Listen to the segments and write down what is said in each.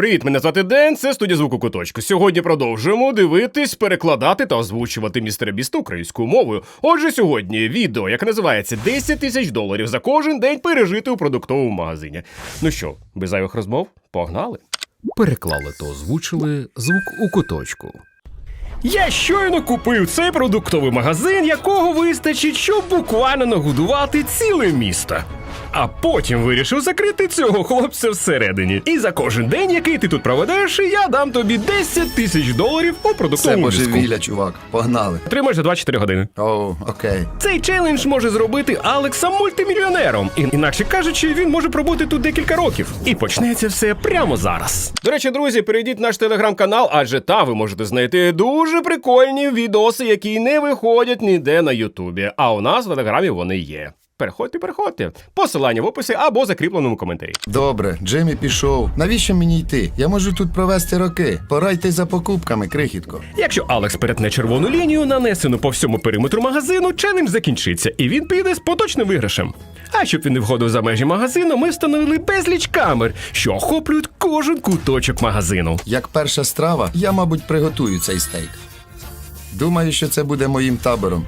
Привіт, мене звати Ден, це студія звуку куточку. Сьогодні продовжуємо дивитись, перекладати та озвучувати містера Біст українською мовою. Отже, сьогодні відео, яке називається «10 тисяч доларів за кожен день пережити у продуктовому магазині. Ну що, без зайвих розмов, погнали. Переклали та озвучили звук у куточку. Я щойно купив цей продуктовий магазин, якого вистачить, щоб буквально нагодувати ціле місто. А потім вирішив закрити цього хлопця всередині. І за кожен день, який ти тут проведеш, я дам тобі 10 тисяч доларів у Це продуктовому мішку. божевілля, чувак. Погнали. Отримаєш за 24 години. О, окей. Цей челендж може зробити Алекса мультимільйонером. І, інакше кажучи, він може пробути тут декілька років. І почнеться все прямо зараз. До речі, друзі, перейдіть в наш телеграм-канал, адже там ви можете знайти дуже прикольні відоси, які не виходять ніде на Ютубі. А у нас в телеграмі вони є. Переходьте, переходьте. Посилання в описі або закріпленому коментарі. Добре, Джиммі пішов. Навіщо мені йти? Я можу тут провести роки. Пора йти за покупками, крихітко. Якщо Алекс перетне червону лінію, нанесену по всьому периметру магазину, челендж закінчиться, і він піде з поточним виграшем. А щоб він не входив за межі магазину, ми встановили безліч камер, що охоплюють кожен куточок магазину. Як перша страва, я, мабуть, приготую цей стейк. Думаю, що це буде моїм табором.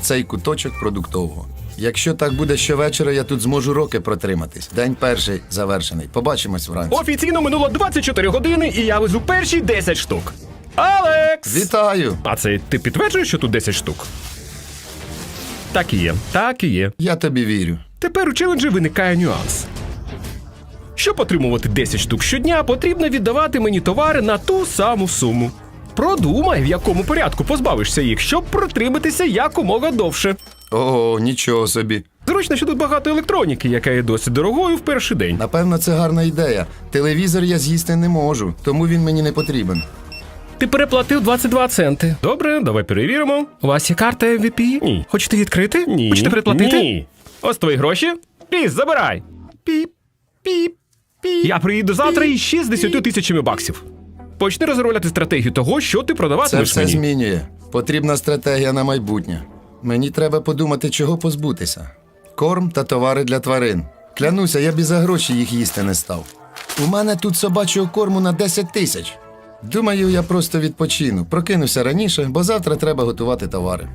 Цей куточок продуктового. Якщо так буде щовечора, я тут зможу роки протриматись. День перший завершений. Побачимось вранці. Офіційно минуло 24 години, і я везу перші 10 штук. Алекс! Вітаю! А це ти підтверджуєш, що тут 10 штук? Так і є, так і є. Я тобі вірю. Тепер у челенджі виникає нюанс. Щоб отримувати 10 штук щодня, потрібно віддавати мені товари на ту саму суму. Продумай, в якому порядку позбавишся їх, щоб протриматися якомога довше. О, нічого собі. Зручно, що тут багато електроніки, яка є досить дорогою в перший день. Напевно, це гарна ідея. Телевізор я з'їсти не можу, тому він мені не потрібен. Ти переплатив 22 центи. Добре, давай перевіримо. У вас є карта MVP? Ні. Хочете відкрити? Ні. Хочете переплатити? Ні. Ось твої гроші. Ліз, забирай. Піп, піп, піп. Я приїду завтра і ще з 10 тисячами баксів. Почни розробляти стратегію того, що ти Це продаватимеш все мені. змінює. Потрібна стратегія на майбутнє. Мені треба подумати, чого позбутися: корм та товари для тварин. Клянуся, я б і за гроші їх їсти не став. У мене тут собачого корму на 10 тисяч. Думаю, я просто відпочину. Прокинуся раніше, бо завтра треба готувати товари.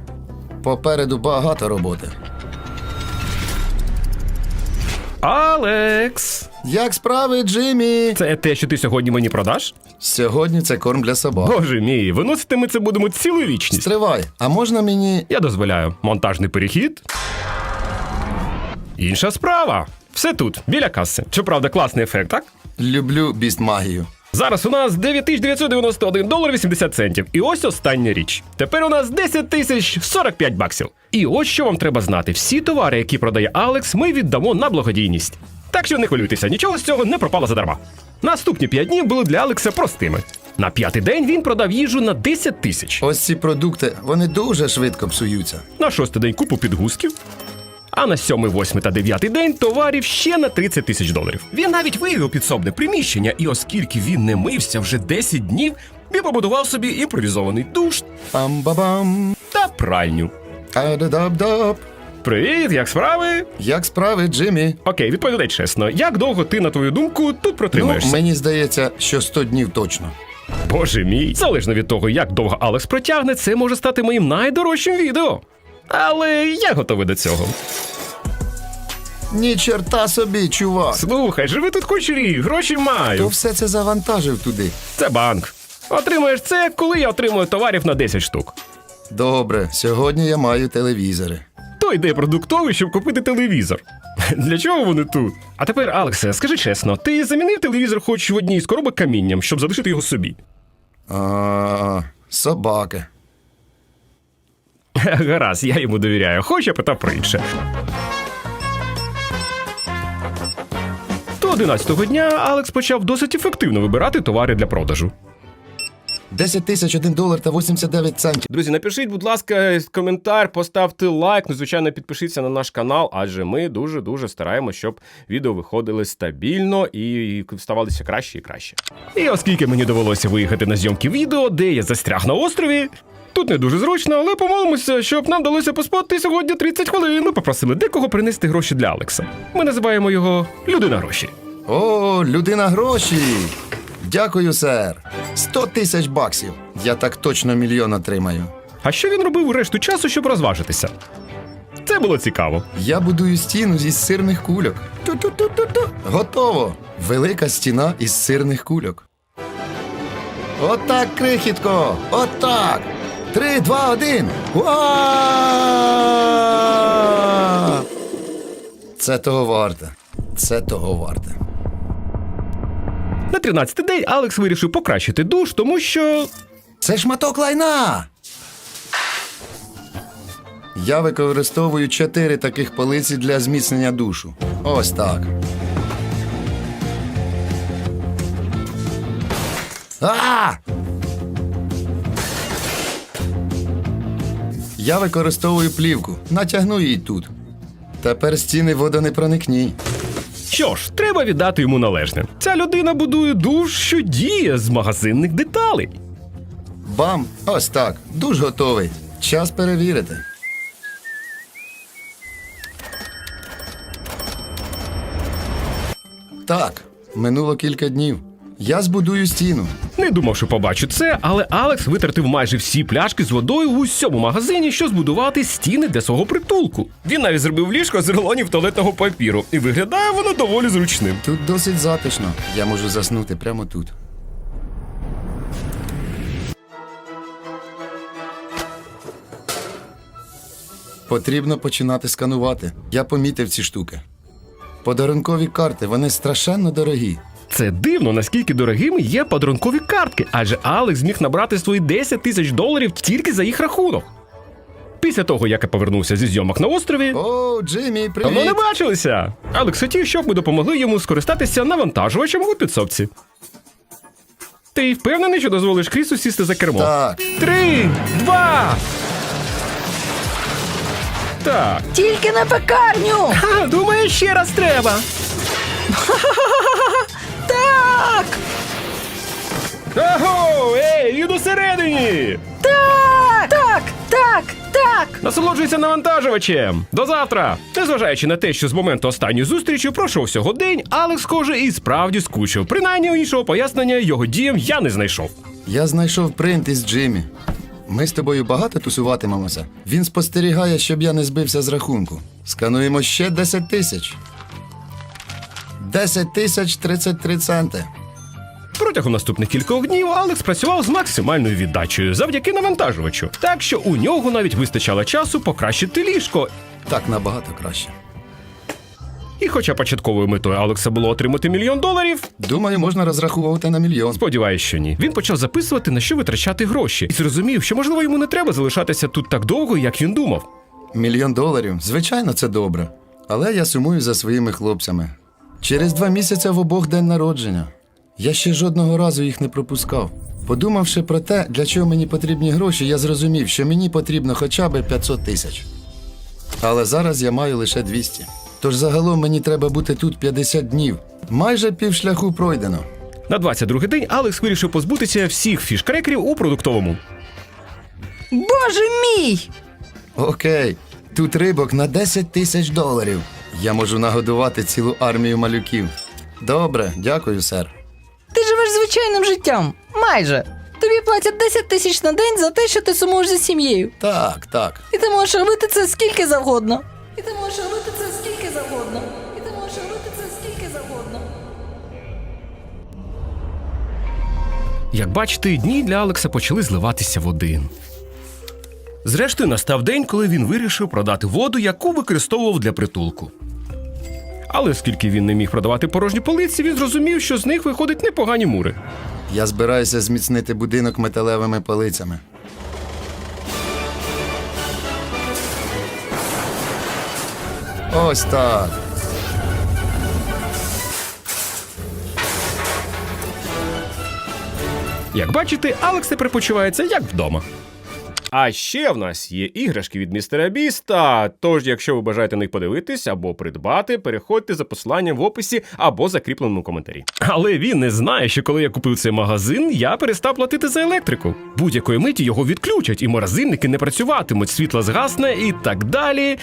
Попереду багато роботи. Алекс! Як справи, Джиммі? Це те, що ти сьогодні мені продаш? Сьогодні це корм для собак. Боже мій, виносити ми це будемо цілу вічність. Стривай, а можна мені. Я дозволяю. Монтажний перехід. Інша справа. Все тут, біля каси. Щоправда, класний ефект, так? Люблю біст магію. Зараз у нас 9991 долар 80 центів. І ось остання річ. Тепер у нас 10 тисяч 45 баксів. І ось що вам треба знати: всі товари, які продає Алекс, ми віддамо на благодійність. Так що не хвилюйтеся, нічого з цього не пропало задарма. Наступні 5 днів були для Алекса простими. На п'ятий день він продав їжу на 10 тисяч. Ось ці продукти, вони дуже швидко псуються. На шостий день купу підгузків. А на сьомий, восьмий та дев'ятий день товарів ще на 30 тисяч доларів. Він навіть виявив підсобне приміщення, і оскільки він не мився вже 10 днів, він побудував собі імпровізований душ Пам-ба-бам. та пральню. Ададабдаб. Привіт, як справи? Як справи, Джиммі? Окей, відповідай чесно, як довго ти, на твою думку, тут Ну, протримаєшся? мені здається, що 100 днів точно. Боже мій, залежно від того, як довго Алекс протягне, це може стати моїм найдорожчим відео. Але я готовий до цього. Ні чорта собі, чувак. Слухай, живи тут хоч рік, гроші маю. Хто все це завантажив туди? Це банк. Отримаєш це, коли я отримую товарів на 10 штук. Добре, сьогодні я маю телевізори. То йде продуктовий, щоб купити телевізор. Для чого вони тут? А тепер, Алексе, скажи чесно, ти замінив телевізор хоч в одній з коробок камінням, щоб залишити його собі? А, собаки. Гаразд, я йому довіряю, хоч я питав про інше. До 11-го дня Алекс почав досить ефективно вибирати товари для продажу. 10 тисяч 1 долар та 89 центів. Друзі, напишіть, будь ласка, коментар, поставте лайк. Ну, звичайно, підпишіться на наш канал, адже ми дуже дуже стараємося, щоб відео виходили стабільно і ставалися краще і краще. І оскільки мені довелося виїхати на зйомки відео, де я застряг на острові. Тут не дуже зручно, але помолимося, щоб нам вдалося поспати сьогодні 30 хвилин. Ми попросили декого принести гроші для Алекса. Ми називаємо його Людина гроші. О, людина гроші. Дякую, сер. Сто тисяч баксів. Я так точно мільйон отримаю. А що він робив решту часу, щоб розважитися? Це було цікаво. Я будую стіну із сирних кульок. Ту-ту-ту-ту-ту. Готово. Велика стіна із сирних кульок. Отак, крихітко! Отак! Три, два, один. Уа! Це того варте. Це того варте. На 13-й день Алекс вирішив покращити душ, тому що. Це шматок лайна. Я використовую чотири таких полиці для зміцнення душу. Ось так. А! Я використовую плівку. Натягну її тут. Тепер стіни водонепроникні. Що ж, треба віддати йому належне. Ця людина будує душ, що діє з магазинних деталей. Бам! Ось так. Душ готовий. Час перевірити. Так, минуло кілька днів. Я збудую стіну. Не думав, що побачу це, але Алекс витратив майже всі пляшки з водою в усьому магазині, щоб збудувати стіни для свого притулку. Він навіть зробив ліжко з рулонів туалетного папіру, і виглядає воно доволі зручним. Тут досить затишно. Я можу заснути прямо тут. Потрібно починати сканувати. Я помітив ці штуки. Подарункові карти, вони страшенно дорогі. Це дивно, наскільки дорогими є подарункові картки, адже Алекс зміг набрати свої 10 тисяч доларів тільки за їх рахунок. Після того, як я повернувся зі зйомок на острові, О, Джиммі, давно не бачилися. Алекс хотів, щоб ми допомогли йому скористатися навантажувачем у підсобці. Ти впевнений, що дозволиш Крісу сісти за кермо? Так, Три, два. Так. Тільки на пекарню! А, думаю, ще раз треба. Так! Аго! Ей, він усередині! Так! Так! Так! Так! Насолоджуйся навантажувачем. До завтра. Незважаючи на те, що з моменту останньої зустрічі пройшов всього день, Алекс, схоже, і справді скучив. Принаймні іншого пояснення його діям я не знайшов. я знайшов принт із Джиммі. Ми з тобою багато тусуватимемося. Він спостерігає, щоб я не збився з рахунку. Скануємо ще 10 тисяч. 10 тисяч 33 центи. Протягом наступних кількох днів Алекс працював з максимальною віддачею завдяки навантажувачу, так що у нього навіть вистачало часу покращити ліжко. Так набагато краще. І хоча початковою метою Алекса було отримати мільйон доларів, Думаю, можна розраховувати на мільйон. сподіваюсь, що ні. Він почав записувати, на що витрачати гроші, і зрозумів, що можливо йому не треба залишатися тут так довго, як він думав. Мільйон доларів, звичайно, це добре. Але я сумую за своїми хлопцями. Через два місяці в обох день народження. Я ще жодного разу їх не пропускав. Подумавши про те, для чого мені потрібні гроші, я зрозумів, що мені потрібно хоча б 500 тисяч. Але зараз я маю лише 200. Тож загалом мені треба бути тут 50 днів. Майже півшляху пройдено. На 22-й день Алекс вирішив позбутися всіх фішкрекерів у продуктовому. Боже мій! Окей, тут рибок на 10 тисяч доларів. Я можу нагодувати цілу армію малюків. Добре, дякую, сер. Ти живеш звичайним життям. Майже. Тобі платять 10 тисяч на день за те, що ти сумуєш за сім'єю. Так, так. І ти можеш робити це скільки завгодно. І ти можеш робити це скільки завгодно. І ти можеш робити це скільки завгодно. Як бачите, дні для Алекса почали зливатися в один. Зрештою, настав день, коли він вирішив продати воду, яку використовував для притулку. Але оскільки він не міг продавати порожні полиці, він зрозумів, що з них виходять непогані мури. Я збираюся зміцнити будинок металевими полицями. Ось так. Як бачите, Алекс тепер почувається як вдома. А ще в нас є іграшки від містера Біста. Тож, якщо ви бажаєте на них подивитись або придбати, переходьте за посиланням в описі або закріпленому коментарі. Але він не знає, що коли я купив цей магазин, я перестав платити за електрику. Будь-якої миті його відключать, і морозильники не працюватимуть, світло згасне і так далі.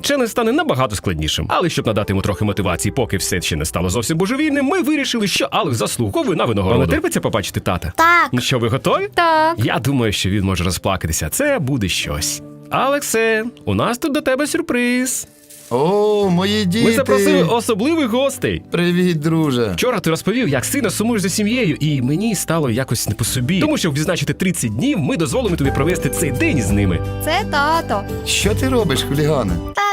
Челендж стане набагато складнішим. Але щоб надати йому трохи мотивації, поки все ще не стало зовсім божевільним, ми вирішили, що Алекс заслуговує на винагороду. Вам не терпиться побачити тата? Так. Ну що, ви готові? Так. Я думаю, що він може розплакатися. Це буде щось. Алексе, у нас тут до тебе сюрприз. О, мої діти! Ми запросили особливих гостей. Привіт, друже. Вчора ти розповів, як сильно сумуєш за сім'єю, і мені стало якось не по собі. Тому щоб відзначити 30 днів, ми дозволимо тобі провести цей день з ними. Це тато. Що ти робиш, хулігане?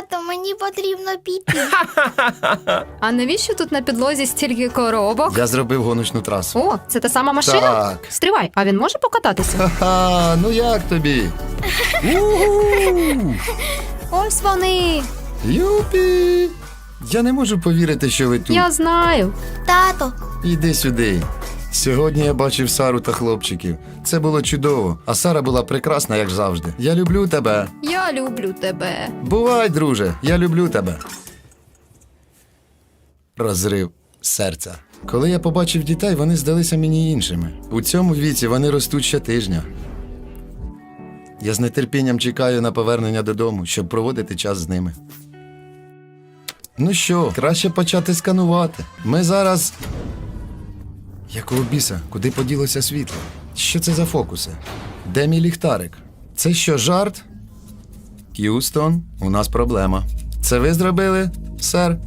Тато, мені потрібно піти. А навіщо тут на підлозі стільки коробок? Я зробив гоночну трасу. О, це та сама машина? Так. Стривай, а він може покататися? Ха-ха, ну як тобі? У-ху! Ось вони. Юпі! Я не можу повірити, що ви тут. Я знаю. Тато. Іди сюди. Сьогодні я бачив Сару та хлопчиків. Це було чудово, а Сара була прекрасна, як завжди. Я люблю тебе. Я люблю тебе. Бувай, друже, я люблю тебе. Розрив серця. Коли я побачив дітей, вони здалися мені іншими. У цьому віці вони ростуть щотижня. Я з нетерпінням чекаю на повернення додому, щоб проводити час з ними. Ну що, краще почати сканувати. Ми зараз. Якого біса? Куди поділося світло? Що це за фокуси? Де мій ліхтарик? Це що, жарт? Х'юстон, у нас проблема. Це ви зробили, сер?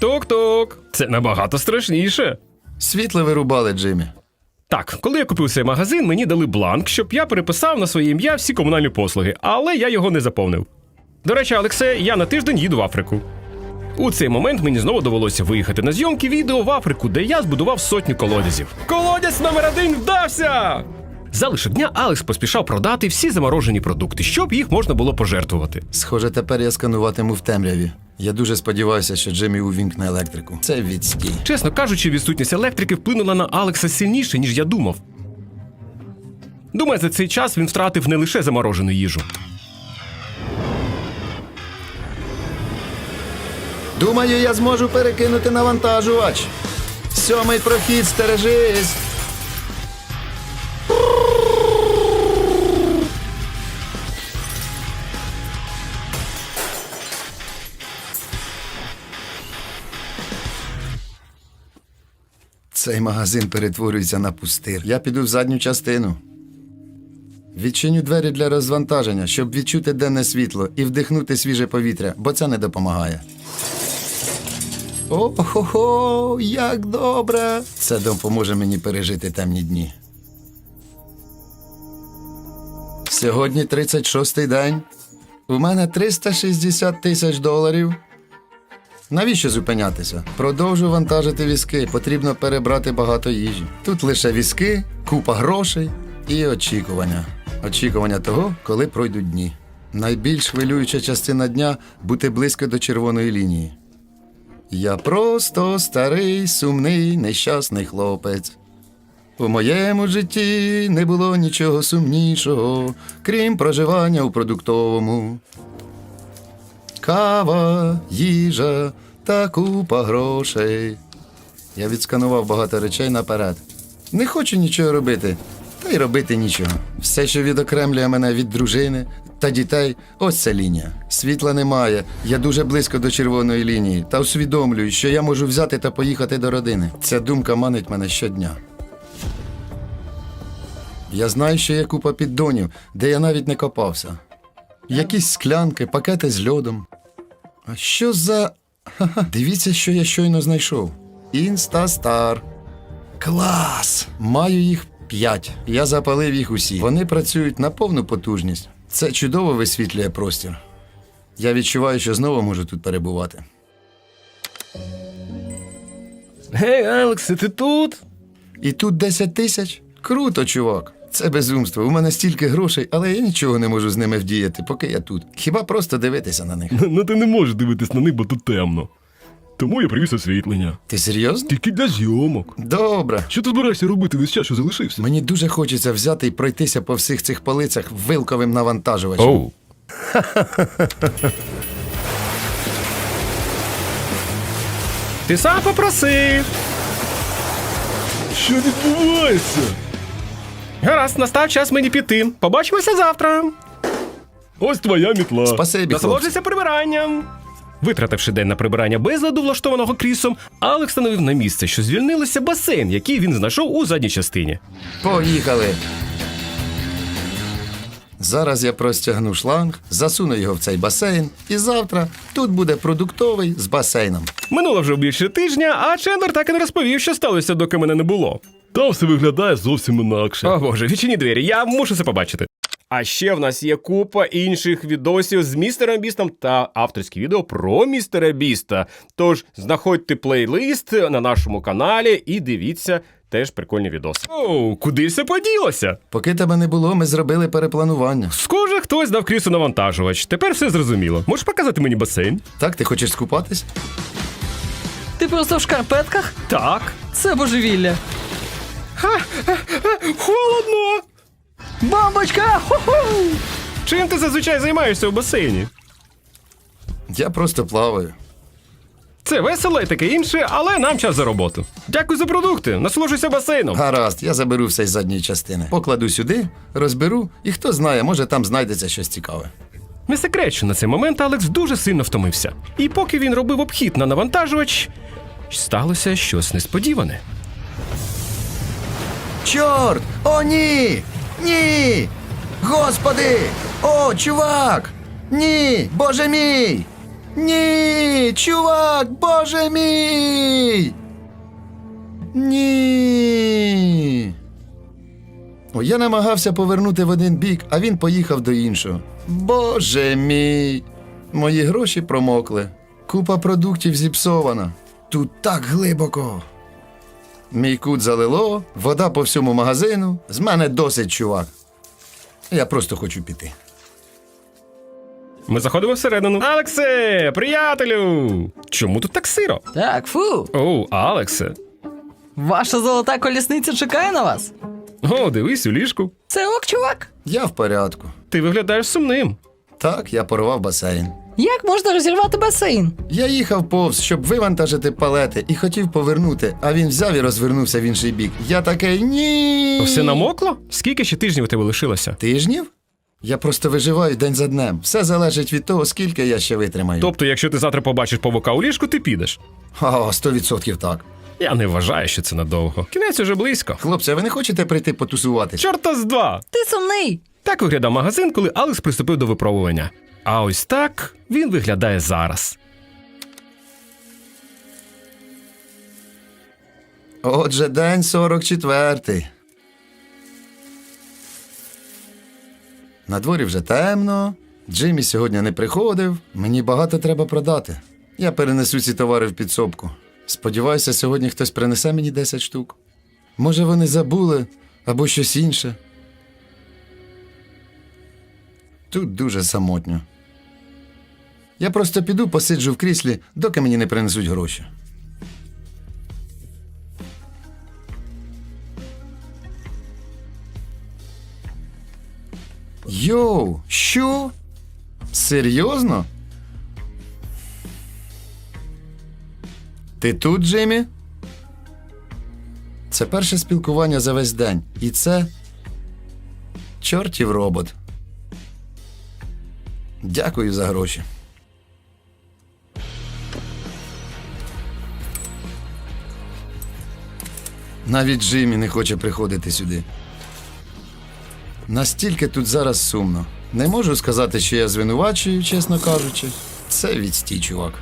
Тук-тук. Це набагато страшніше. Світло вирубали, Джиммі. Так, коли я купив цей магазин, мені дали бланк, щоб я переписав на своє ім'я всі комунальні послуги, але я його не заповнив. До речі, Алексе, я на тиждень їду в Африку. У цей момент мені знову довелося виїхати на зйомки відео в Африку, де я збудував сотню колодязів. Колодязь номер один вдався! Залишок дня Алекс поспішав продати всі заморожені продукти, щоб їх можна було пожертвувати. Схоже, тепер я скануватиму в темряві. Я дуже сподіваюся, що Джиммі увімкне електрику. Це відстій. Чесно кажучи, відсутність електрики вплинула на Алекса сильніше, ніж я думав. Думаю, за цей час він втратив не лише заморожену їжу. Думаю, я зможу перекинути навантажувач. Сьомий прохід, стережись. Цей магазин перетворюється на пустир. Я піду в задню частину. Відчиню двері для розвантаження, щоб відчути денне світло і вдихнути свіже повітря, бо це не допомагає. О-хо-хо, як добре! Це допоможе мені пережити темні дні. Сьогодні 36-й день. У мене 360 тисяч доларів. Навіщо зупинятися? Продовжу вантажити візки. Потрібно перебрати багато їжі. Тут лише візки, купа грошей і очікування. Очікування того, коли пройдуть дні. Найбільш хвилююча частина дня бути близько до червоної лінії. Я просто старий, сумний, нещасний хлопець. У моєму житті не було нічого сумнішого, крім проживання у продуктовому. Кава, їжа та купа грошей. Я відсканував багато речей наперед. Не хочу нічого робити, та й робити нічого. Все, що відокремлює мене від дружини та дітей, ось ця лінія. Світла немає. Я дуже близько до червоної лінії та усвідомлюю, що я можу взяти та поїхати до родини. Ця думка манить мене щодня. Я знаю, що є купа піддонів, де я навіть не копався. Якісь склянки, пакети з льодом. А що за. Ха-ха, Дивіться, що я щойно знайшов. Інстастар. Клас! Маю їх п'ять. Я запалив їх усі. Вони працюють на повну потужність. Це чудово висвітлює простір. Я відчуваю, що знову можу тут перебувати. Гей, Алексе, ти тут? І тут 10 тисяч? Круто, чувак. Це безумство. У мене стільки грошей, але я нічого не можу з ними вдіяти, поки я тут. Хіба просто дивитися на них. Ну ти не можеш дивитись на них, бо тут темно. Тому я привіз освітлення. Ти серйозно? Тільки для зйомок. Добре. Що ти збираєшся робити весь час, що залишився? Мені дуже хочеться взяти і пройтися по всіх цих полицях вилковим навантажувачем. Оу. Ти сам попросив. Що відбувається? Гаразд, настав час мені піти. Побачимося завтра. Ось твоя мітла. Спасибі, хлопці. Насолоджуйся прибиранням. Витративши день на прибирання безладу, влаштованого крісом, Алекс встановив на місце, що звільнилося басейн, який він знайшов у задній частині. Поїхали. Зараз я простягну шланг, засуну його в цей басейн, і завтра тут буде продуктовий з басейном. Минуло вже більше тижня, а Чендлер так і не розповів, що сталося, доки мене не було. Там все виглядає зовсім інакше. О боже, відчині двері, я мушу це побачити. А ще в нас є купа інших відосів з містером Бістом та авторські відео про містера Біста. Тож знаходьте плейлист на нашому каналі і дивіться теж прикольні відоси. Оу, куди все поділося? Поки тебе не було, ми зробили перепланування. Схоже, хтось дав крісу навантажувач. Тепер все зрозуміло. Можеш показати мені басейн? Так, ти хочеш скупатись? Ти просто в шкарпетках? Так. Це божевілля. Ха-ха, Холодно. Бомбочка! Ху-ху! Чим ти зазвичай займаєшся у басейні? Я просто плаваю. Це весело і таке інше, але нам час за роботу. Дякую за продукти. Насолоджуйся басейном. Гаразд, я заберу все з задньої частини. Покладу сюди, розберу, і хто знає, може там знайдеться щось цікаве. Не секрет, що на цей момент Алекс дуже сильно втомився. І поки він робив обхід на навантажувач, сталося щось несподіване. Чорт! О, ні! Ні! Господи! О, чувак! Ні! Боже мій! Ні! Чувак! Боже мій! Ні! О, я намагався повернути в один бік, а він поїхав до іншого. Боже мій! Мої гроші промокли. Купа продуктів зіпсована. Тут так глибоко. Мій кут залило, вода по всьому магазину. З мене досить, чувак. Я просто хочу піти. Ми заходимо всередину. Алексе, приятелю! Чому тут так сиро? Так, фу! Оу, Алексе. Ваша золота колісниця чекає на вас. О, дивись у ліжку. Це ок, чувак. Я в порядку. Ти виглядаєш сумним. Так, я порвав басейн. Як можна розірвати басейн? Я їхав повз, щоб вивантажити палети, і хотів повернути, а він взяв і розвернувся в інший бік. Я такий ні. Все намокло? Скільки ще тижнів у тебе лишилося? Тижнів? Я просто виживаю день за днем. Все залежить від того, скільки я ще витримаю. Тобто, якщо ти завтра побачиш павука у ліжку, ти підеш. О, сто відсотків так. Я не вважаю, що це надовго. Кінець уже близько. Хлопці, а ви не хочете прийти потусуватись? Чорта з два! Ти сумний. Так виглядав магазин, коли Алекс приступив до випробування. А ось так він виглядає зараз. Отже, день 44. На дворі вже темно. Джиммі сьогодні не приходив. Мені багато треба продати. Я перенесу ці товари в підсобку. Сподіваюся, сьогодні хтось принесе мені 10 штук. Може, вони забули або щось інше. Тут дуже самотньо. Я просто піду посиджу в кріслі, доки мені не принесуть гроші. Йоу, що? Серйозно? Ти тут, Джиммі? Це перше спілкування за весь день. І це. Чортів робот. Дякую за гроші. Навіть Джиммі не хоче приходити сюди. Настільки тут зараз сумно. Не можу сказати, що я звинувачую, чесно кажучи. Це відстій, чувак.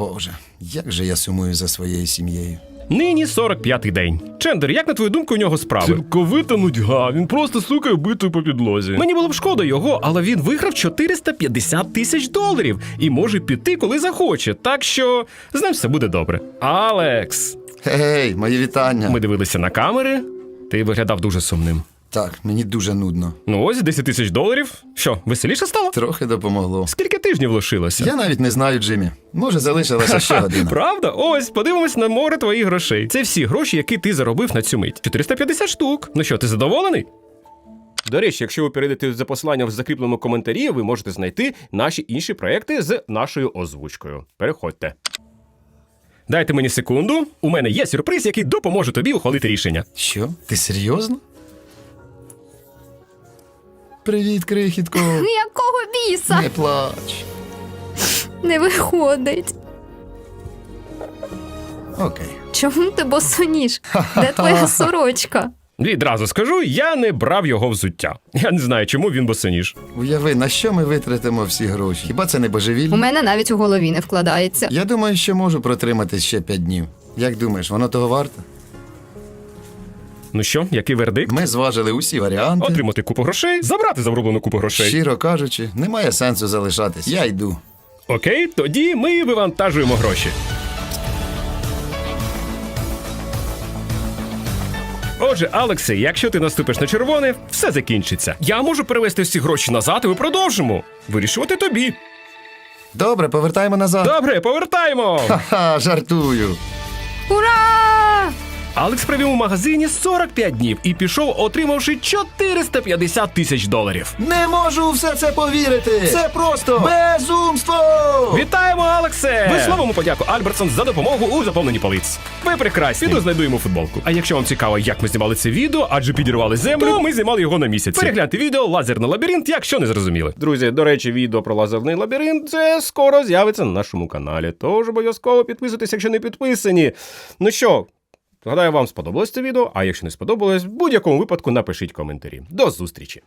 Боже, як же я сумую за своєю сім'єю. Нині 45-й день. Чендер, як на твою думку, у нього справи? Цілковита нудьга. Він просто стукає битою по підлозі. Мені було б шкода його, але він виграв 450 тисяч доларів і може піти, коли захоче. Так що з ним все буде добре. Алекс, Гей, мої вітання. ми дивилися на камери. Ти виглядав дуже сумним. Так, мені дуже нудно. Ну ось 10 тисяч доларів. Що, веселіше стало? Трохи допомогло. Скільки тижнів лишилося? Я навіть не знаю, Джиммі. Може, залишилася ще година. Правда? Ось, подивимось на море твоїх грошей. Це всі гроші, які ти заробив на цю мить. 450 штук. Ну що, ти задоволений? До речі, якщо ви перейдете за посиланням в закріпленому коментарі, ви можете знайти наші інші проекти з нашою озвучкою. Переходьте. Дайте мені секунду. У мене є сюрприз, який допоможе тобі ухвалити рішення. Що? Ти серйозно? Привіт, крихітко. Якого біса? Не плач. Не виходить. Окей. Чому ти босоніж? Де твоя сорочка? Відразу скажу, я не брав його взуття. Я не знаю, чому він босоніж. Уяви, на що ми витратимо всі гроші? Хіба це не У мене навіть у голові не вкладається. Я думаю, що можу протриматись ще п'ять днів. Як думаєш, воно того варте? Ну що, який вердикт? Ми зважили усі варіанти. Отримати купу грошей, забрати зароблену купу грошей. Щиро кажучи, немає сенсу залишатись. Я йду. Окей, тоді ми вивантажуємо гроші. Отже, Алексе, якщо ти наступиш на червоне, все закінчиться. Я можу перевести всі гроші назад, і ми продовжимо. Вирішувати тобі. Добре, повертаємо назад. Добре, повертаємо. Ха-ха, жартую. Ура! Алекс провів у магазині 45 днів і пішов, отримавши 450 тисяч доларів. Не можу у все це повірити. Це просто безумство. Вітаємо, Алексе! Висловимо подяку Альбертсон за допомогу у заповненні полиць. Ви прекрасні. Піду знайду йому футболку. А якщо вам цікаво, як ми знімали це відео, адже підірвали землю, то ми знімали його на місяць. Перегляньте відео лазерний лабіринт, якщо не зрозуміли. Друзі, до речі, відео про лазерний лабіринт це скоро з'явиться на нашому каналі. Тож обов'язково підписуйтесь, якщо не підписані. Ну що? Гадаю, вам сподобалось це відео, а якщо не сподобалось, в будь-якому випадку напишіть коментарі. До зустрічі!